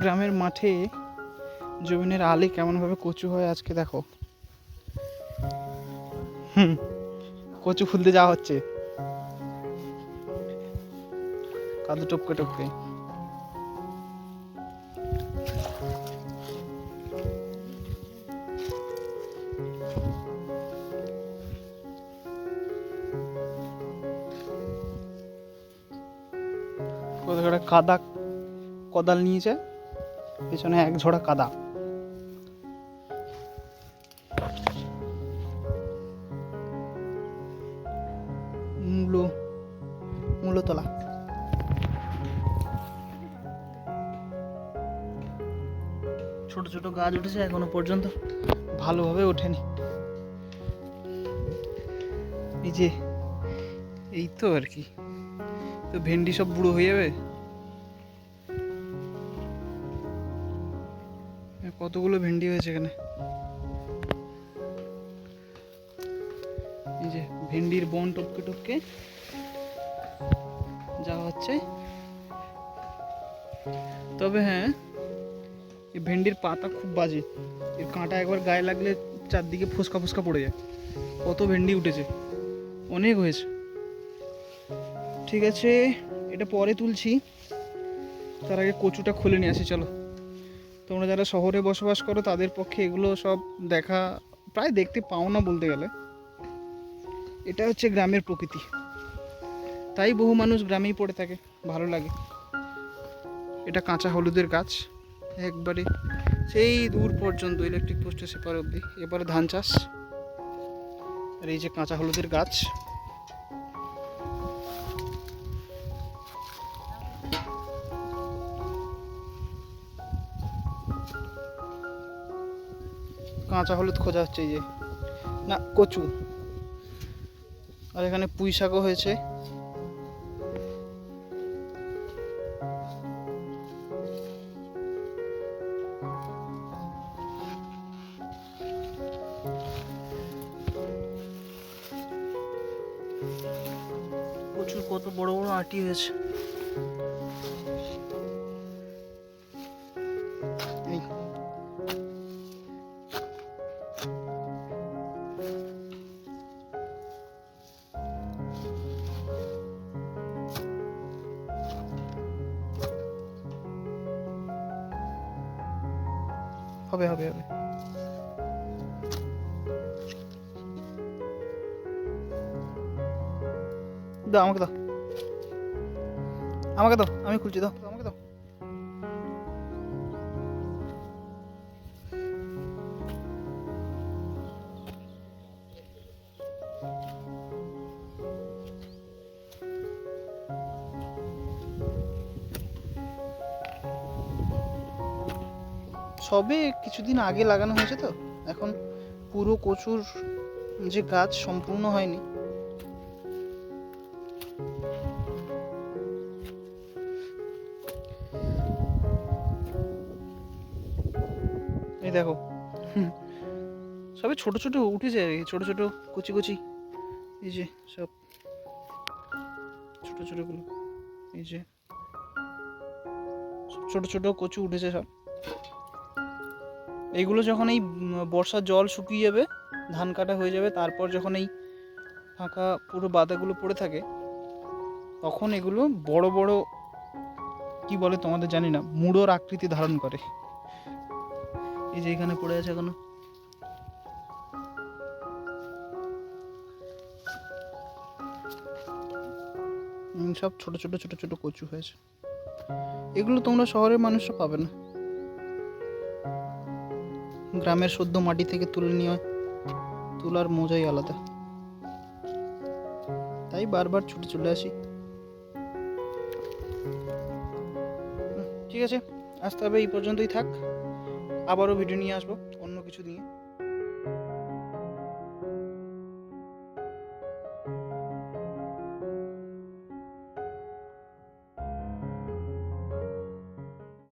গ্রামের মাঠে জমিনের আলে কেমনভাবে কচু হয় আজকে দেখো। হুম, কচু খুলতে যাওয়া হচ্ছে। কাদু টপকে টপকে। কাদা কোদাল নিয়েছে পেছনে এক ঝোড়া কাদা। মূলো মূলো তোলা ছোট ছোট গাছ উঠেছে এখনও পর্যন্ত। ভালোভাবে ওঠেনি। এই যে, এই তো আর কি। তো ভেন্ডি সব বুড়ো হয়ে যাবে? কতগুলো ভেন্ডি হয়েছে এখানে? এই যে ভেন্ডির বন টপকে টপকে যা হচ্ছে। তবে হ্যাঁ এই ভেন্ডির পাতা খুব বাজে। এর কাঁটা একবার গায়ে লাগলে চারদিকে ফুসকা ফুসকা পড়ে যায়। কত ভেন্ডি উঠেছে। অনেক হয়েছে। ঠিক আছে, এটা পরে তুলছি। তার আগে কচুটা খুলে নিয়ে আসি, চলো। তোমরা যারা শহরে বসবাস করো, তাদের পক্ষে এগুলো সব দেখা প্রায় দেখতে পাও না বলতে গেলে। এটা হচ্ছে গ্রামের প্রকৃতি। তাই বহু মানুষ গ্রামেই পড়ে থাকে, ভালো লাগে। এটা কাঁচা হলুদের গাছ, একবারে সেই দূর পর্যন্ত ইলেকট্রিক পোস্টের সেপার অবধি। এবারে ধান চাষ, আর এই যে কাঁচা হলুদের গাছ কাঁচা হলুদ খোঁজা হচ্ছে এই যে। না, কচু। আর এখানে পুঁই শাকও হয়েছে। কত বড় বড় আটি হয়েছে। হবে হবে হবে। দাও আমাকে দাও। আমাকে দাও আমি খুলছি দাও। সবে কিছুদিন আগে লাগানো হয়েছে তো এখন পুরো কচুর যে গাছ সম্পূর্ণ হয়নি এই দেখো। সবে ছোট ছোট উঠেছে ছোট ছোট কুচি কুচি, এই যে সব ছোট ছোটগুলো এই যে ছোট ছোট কচু উঠেছে সব এইগুলো যখন এই বর্ষার জল শুকিয়ে যাবে, ধান কাটা হয়ে যাবে, তারপর যখন এই ফাঁকা পুরো বাদাগুলো পড়ে থাকে, তখন এগুলো বড় বড়, কি বলে তোমাদের জানি না, মুড়োর আকৃতি ধারণ করে। এই যে এখানে পড়ে আছে এখনও। সব ছোট ছোট ছোট ছোট কচু হয়েছে। এগুলো তোমরা শহরের মানুষরা পাবে না। গ্রামের সদ্য মাটি থেকে তুলে নিয়ে তোলার মজাই আলাদা। তাই বারবার ছুটে চলে আসি। ঠিক আছে আসতে হবে এই পর্যন্তই থাক। আবারও ভিডিও নিয়ে আসব, অন্য কিছু নিয়ে।